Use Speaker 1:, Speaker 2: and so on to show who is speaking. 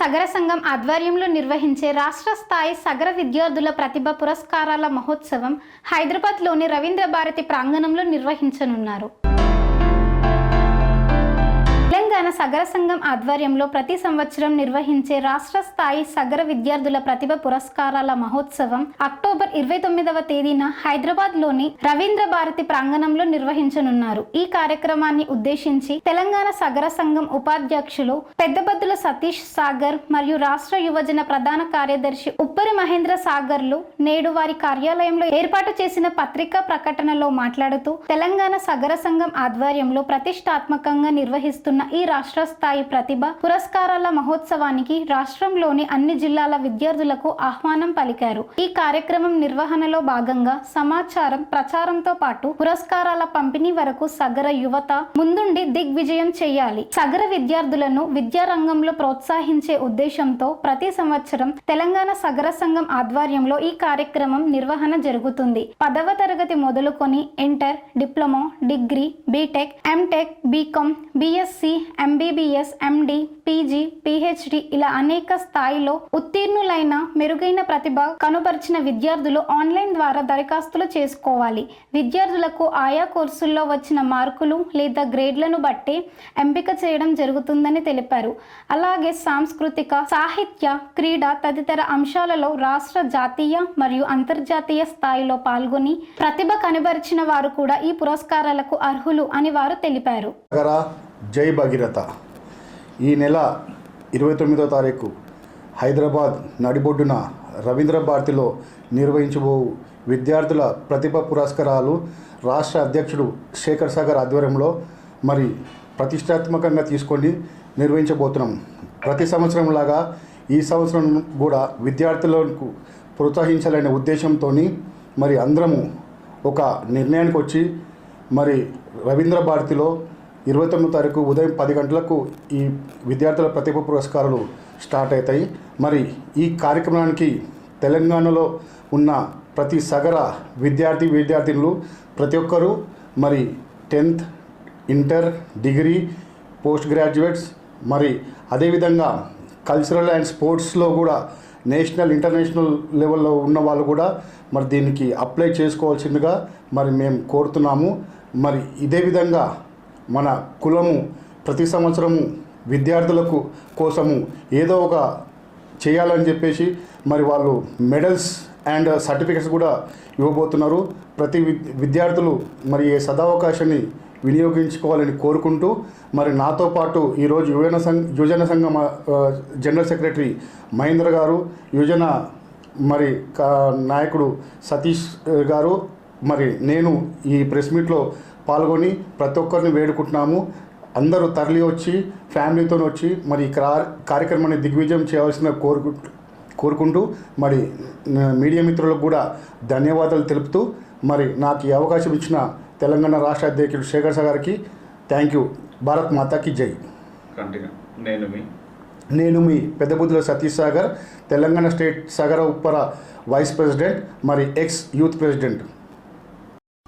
Speaker 1: సగర సంఘం ఆధ్వర్యంలో నిర్వహించే రాష్ట్ర స్థాయి సగర విద్యార్థుల ప్రతిభ పురస్కారాల మహోత్సవం హైదరాబాద్లోని రవీంద్ర భారతి ప్రాంగణంలో నిర్వహించనున్నారు. తెలంగాణ సగర సంఘం ఆధ్వర్యంలో ప్రతి సంవత్సరం నిర్వహించే రాష్ట్ర స్థాయి సగర విద్యార్థుల ప్రతిభ పురస్కారాల మహోత్సవం అక్టోబర్ ఇరవై తొమ్మిదవ తేదీన హైదరాబాద్లోని రవీంద్ర భారతి ప్రాంగణంలో నిర్వహించనున్నారు. ఈ కార్యక్రమాన్ని ఉద్దేశించి తెలంగాణ సగర సంఘం ఉపాధ్యక్షులు పెద్దబద్దుల సతీష్ సాగర్ మరియు రాష్ట్ర యువజన ప్రధాన కార్యదర్శి ఉప్పరి మహేంద్ర సాగర్లు నేడు వారి కార్యాలయంలో ఏర్పాటు చేసిన పత్రికా ప్రకటనలో మాట్లాడుతూ తెలంగాణ సగర సంఘం ఆధ్వర్యంలో ప్రతిష్టాత్మకంగా నిర్వహిస్తున్న ఈ రాష్ట్ర స్థాయి ప్రతిభ పురస్కారాల మహోత్సవానికి రాష్ట్రంలోని అన్ని జిల్లాల విద్యార్థులకు ఆహ్వానం పలికారు. ఈ కార్యక్రమం నిర్వహణలో భాగంగా సమాచారం ప్రచారంతో పాటు పురస్కారాల పంపిణీ వరకు సగర యువత ముందుండి దిగ్విజయం చేయాలి. సగర విద్యార్థులను విద్యారంగంలో ప్రోత్సహించే ఉద్దేశంతో ప్రతి సంవత్సరం తెలంగాణ సగర సంఘం ఆధ్వర్యంలో ఈ కార్యక్రమం నిర్వహణ జరుగుతుంది. పదవ తరగతి మొదలుకొని inter diploma degree B Tech M Tech B Com B Sc MBBS MD PG PhD ఇలా అనేక స్థాయిలో ఉత్తీర్ణులైన మెరుగైన ప్రతిభ కనుపరిచిన విద్యార్థులు ఆన్లైన్ ద్వారా దరఖాస్తులు చేసుకోవాలి. విద్యార్థులకు ఆయా కోర్సుల్లో వచ్చిన మార్కులు లేదా గ్రేడ్లను బట్టి ఎంపిక చేయడం జరుగుతుందని తెలిపారు. అలాగే సాంస్కృతిక సాహిత్య క్రీడ తదితర అంశాలలో రాష్ట్ర జాతీయ మరియు అంతర్జాతీయ స్థాయిలో పాల్గొని ప్రతిభ కనబరిచిన వారు కూడా ఈ పురస్కారాలకు అర్హులు అని వారు తెలిపారు.
Speaker 2: జై భగీరథ. ఈ నెల ఇరవై తొమ్మిదో తారీఖు హైదరాబాద్ నడిబొడ్డున రవీంద్ర భారతిలో నిర్వహించబో విద్యార్థుల ప్రతిభ పురస్కారాలు రాష్ట్ర అధ్యక్షుడు శేఖర్ సాగర్ ఆధ్వర్యంలో మరి ప్రతిష్టాత్మకంగా తీసుకొని నిర్వహించబోతున్నాం. ప్రతి సంవత్సరం లాగా ఈ సంవత్సరం కూడా విద్యార్థులకు ప్రోత్సహించాలనే ఉద్దేశంతో మరి అందరము ఒక నిర్ణయానికి వచ్చి మరి రవీంద్ర భారతిలో ఇరవై తొమ్మిది తారీఖు ఉదయం పది గంటలకు ఈ విద్యార్థుల ప్రతిభ పురస్కారాలు స్టార్ట్ అవుతాయి. మరి ఈ కార్యక్రమానికి తెలంగాణలో ఉన్న ప్రతి సగర విద్యార్థి విద్యార్థినులు ప్రతి ఒక్కరూ మరి tenth inter degree post graduates మరి అదేవిధంగా కల్చరల్ అండ్ స్పోర్ట్స్లో కూడా నేషనల్ ఇంటర్నేషనల్ లెవెల్లో ఉన్న వాళ్ళు కూడా మరి దీనికి అప్లై చేసుకోవాల్సిందిగా మరి మేము కోరుతున్నాము. మరి ఇదే విధంగా మన కులము ప్రతి సంవత్సరము విద్యార్థులకు కోసము ఏదో ఒక చేయాలని చెప్పేసి మరి వాళ్ళు మెడల్స్ అండ్ సర్టిఫికెట్స్ కూడా ఇవ్వబోతున్నారు. ప్రతి విద్యార్థులు మరి ఏ సదావకాశాన్ని వినియోగించుకోవాలని కోరుకుంటూ మరి నాతో పాటు ఈరోజు యువజన సంఘ యువజన సంఘం జనరల్ సెక్రటరీ మహేంద్ర గారు యువజన మరి కా- నాయకుడు సతీష్ గారు మరి నేను ఈ ప్రెస్ మీట్లో పాల్గొని ప్రతి ఒక్కరిని వేడుకుంటున్నాము. అందరూ తరలి వచ్చి ఫ్యామిలీతో వచ్చి మరి ఈ క్రా- కార్యక్రమాన్ని దిగ్విజయం చేయవలసిన కోరుకు కోరుకుంటూ మరి మీడియా మిత్రులకు కూడా ధన్యవాదాలు తెలుపుతూ మరి నాకు ఈ అవకాశం ఇచ్చిన తెలంగాణ రాష్ట్ర అధ్యక్షుడు శేఖర్ సార్ గారికి థ్యాంక్ యూ. భారత్ మాతాకి జై.
Speaker 3: నేను మీ?
Speaker 2: నేను మీ పెద్దబుద్ధుల Satish Sagar Telangana state Sagara Uppara vice president మరి ఎక్స్ యూత్ ప్రెసిడెంట్.